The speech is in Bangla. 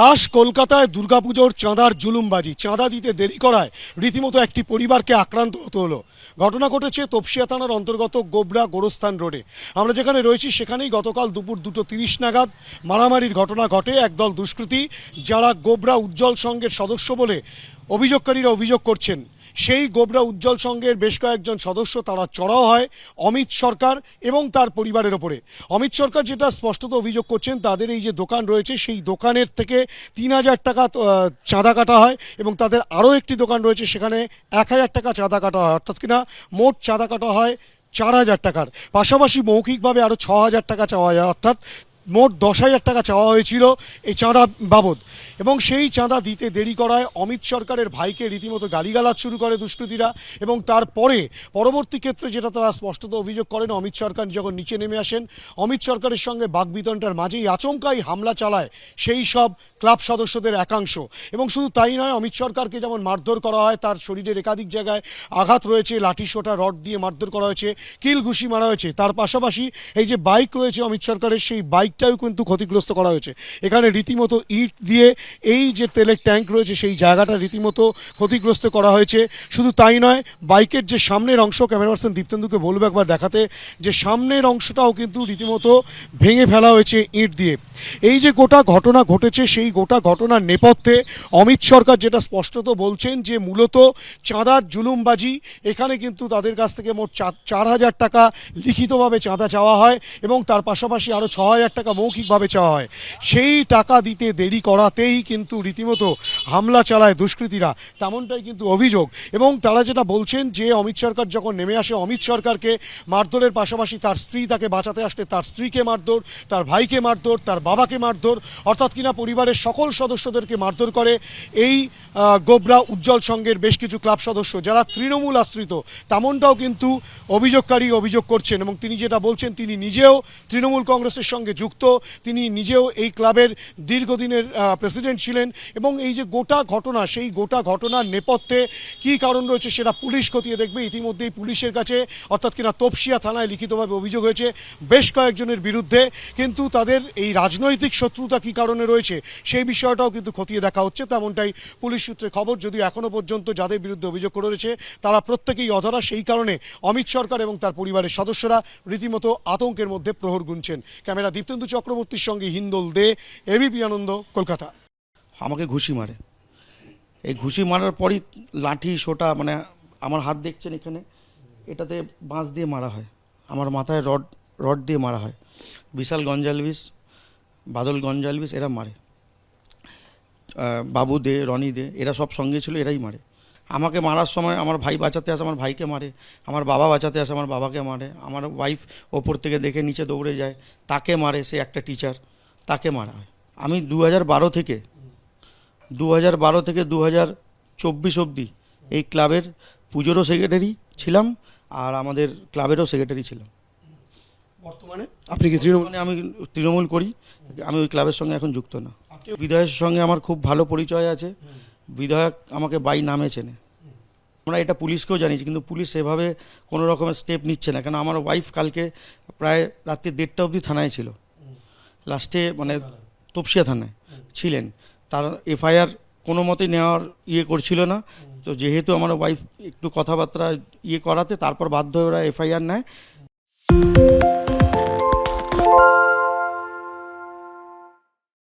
খাস কলকাতায় দুর্গাপুজোর চাঁদার জুলুমবাজি। চাঁদা দিতে দেরি করায় রীতিমতো একটি পরিবারকে আক্রান্ত হতে হলো। ঘটনা ঘটেছে তপসিয়া থানার অন্তর্গত গোবরা গোরস্থান রোডে। আমরা যেখানে রয়েছি সেখানেই গতকাল দুপুর দুটো তিরিশ নাগাদ মারামারির ঘটনা ঘটে। একদল দুষ্কৃতী যারা গোবরা উজ্জ্বল সংঘের সদস্য বলে অভিযোগকারীরা অভিযোগ করছেন। সেই গোবরা উজ্জ্বল সংঘের বেশ কয়েকজন সদস্য তারা চড়াও হয় অমিত সরকার এবং তার পরিবারের ওপরে। অমিত সরকার যেটা স্পষ্টত অভিযোগ করছেন, তাদের এই যে দোকান রয়েছে, সেই দোকানের থেকে তিন হাজার টাকা চাঁদা কাটা হয় এবং তাদের আরও একটি দোকান রয়েছে, সেখানে এক হাজার টাকা চাঁদা কাটা হয়। অর্থাৎ কিনা মোট চাঁদা কাটা হয় চার হাজার টাকার। পাশাপাশি মৌখিকভাবে আরও ছ হাজার টাকা চাওয়া যায়। অর্থাৎ মোট দশ হাজার টাকা চাওয়া হয়েছিল এই চাঁদা বাবদ। এবং সেই চাঁদা দিতে দেরি করায় অমিত সরকারের ভাইকে রীতিমতো গালিগালাজ শুরু করে দুষ্কৃতীরা এবং তারপরে পরবর্তী ক্ষেত্রে যেটা তারা স্পষ্টত অভিযোগ করেন, অমিত সরকার যখন নিচে নেমে আসেন, অমিত সরকারের সঙ্গে বাগবিতনটার মাঝেই আচমকাই হামলা চালায় সেই সব ক্লাব সদস্যদের একাংশ। এবং শুধু তাই নয়, অমিত সরকারকে যেমন মারধর করা হয়, তার শরীরের একাধিক জায়গায় আঘাত রয়েছে, লাঠি সোটা, রড দিয়ে মারধর করা হয়েছে, কিল ঘুষি মারা হয়েছে। তার পাশাপাশি এই যে বাইক রয়েছে অমিত সরকারের, সেই বাইকটাও কিন্তু ক্ষতিগ্রস্ত করা হয়েছে। এখানে রীতিমতো ইট দিয়ে এই যে তেলের ট্যাঙ্ক রয়েছে, সেই জায়গাটা রীতিমতো ক্ষতিগ্রস্ত করা হয়েছে। শুধু তাই নয়, বাইকের যে সামনের অংশ ক্যামেরা পার্সন দীপ্তেন্দুকে বলব একবার দেখাতে, যে সামনের অংশটাও কিন্তু রীতিমতো ভেঙে ফেলা হয়েছে ইট দিয়ে। এই যে গোটা ঘটনা ঘটেছে, সেই গোটা ঘটনার নেপথ্যে অমিত সরকার যেটা স্পষ্টত বলছেন, যে মূলত চাঁদার জুলুমবাজি, এখানে কিন্তু তাদের কাছ থেকে মোট চার হাজার টাকা লিখিতভাবে চাঁদা চাওয়া হয় এবং তার পাশাপাশি আরও ছ হাজার মৌখিকভাবে চাওয়া হয়। সেই টাকা দিতে দেরি করাতেই কিন্তু রীতিমতো হামলা চালায় দুষ্কৃতীরা। তেমনটাই কিন্তু অভিযোগ। এবং তারা যেটা বলছেন যে, অমিত সরকার যখন নেমে আসে, অমিত সরকারকে মারধরের পাশাপাশি তার স্ত্রী তাকে বাঁচাতে আসলে তার স্ত্রীকে মারধর, তার ভাইকে মারধর, তার বাবাকে মারধর, অর্থাৎ কিনা পরিবারের সকল সদস্যদেরকে মারধর করে এই গোবরা উজ্জ্বল সংঘের বেশ কিছু ক্লাব সদস্য, যারা তৃণমূল আশ্রিত, তেমনটাও কিন্তু অভিযোগকারী অভিযোগ করছেন। এবং তিনি যেটা বলছেন, তিনি নিজেও তৃণমূল কংগ্রেসের সঙ্গে যুক্ত তিনি নিজেও এই ক্লাবের দীর্ঘদিনের প্রেসিডেন্ট ছিলেন এবং এই যে গোটা ঘটনা, সেই গোটা ঘটনার নেপথ্যে কি কারণ রয়েছে সেটা পুলিশ খতিয়ে দেখবে। ইতিমধ্যেই পুলিশের কাছে, অর্থাৎ কিনা তপসিয়া থানায় লিখিতভাবে অভিযোগ হয়েছে বেশ কয়েকজনের বিরুদ্ধে। কিন্তু তাদের এই রাজনৈতিক শত্রুতা কী কারণে রয়েছে, সেই বিষয়টাও কিন্তু খতিয়ে দেখা হচ্ছে। তেমনটাই পুলিশ সূত্রে খবর, যদিও এখনও পর্যন্ত যাদের বিরুদ্ধে অভিযোগ করেছে তারা প্রত্যেকেই অধরা। সেই কারণে অমিত সরকার এবং তার পরিবারের সদস্যরা রীতিমতো আতঙ্কের মধ্যে প্রহর গুনছেন। ক্যামেরা দীপ্তেন্দু চক্রবর্তীর সঙ্গে হিন্দোল দে এবিপি আনন্দ, কলকাতা। আমাকে ঘুষি মারে। এই ঘুষি মারার পরই লাঠি, সোটা মানে আমার হাত দেখছেন এখানে, এটাতে বাঁশ দিয়ে মারা হয়। আমার মাথায় রড রড দিয়ে মারা হয়। বিশাল গঞ্জালভিস বাদল গঞ্জালভিস এরা মারে। বাবু দে, রনি দে, এরা সব সঙ্গে ছিল, এরাই মারে। আমাকে মারার সময় আমার ভাই বাঁচাতে আসে আমার ভাইকে মারে আমার বাবা বাঁচাতে আসে আমার বাবাকে মারে আমার ওয়াইফ ওপর থেকে দেখে নিচে দৌড়ে যায় তাকে মারে সে একটা টিচার তাকে মারা হয়। আমি দু হাজার বারো থেকে দু হাজার বারো থেকে দু হাজার চব্বিশ অবধি এই ক্লাবের পুজোরও সেক্রেটারি ছিলাম আর আমাদের ক্লাবেরও সেক্রেটারি ছিলাম। বর্তমানে? আপনি কি তৃণমূল? আমি তৃণমূল করি আমি ওই ক্লাবের সঙ্গে এখন যুক্ত না। বিধায়কের সঙ্গে আমার খুব ভালো পরিচয় আছে। বিধায়ক আমাকে বাই নামে চেনে। আমরা এটা পুলিশকেও জানিয়েছি, কিন্তু পুলিশ সেভাবে কোনো রকমের স্টেপ নিচ্ছে না। কেন আমার ওয়াইফ কালকে প্রায় রাত্রি দেড়টা অবধি থানায় ছিল। লাস্টে মানে তপসিয়া থানায় ছিলেন। তার এফআইআর কোনো মতেই নেওয়ার ইয়ে করছিল না। তো যেহেতু আমার ওয়াইফ একটু কথাবার্তা ইয়ে করাতে, তারপর বাধ্য হয়ে ওরা এফআইআর নেয়।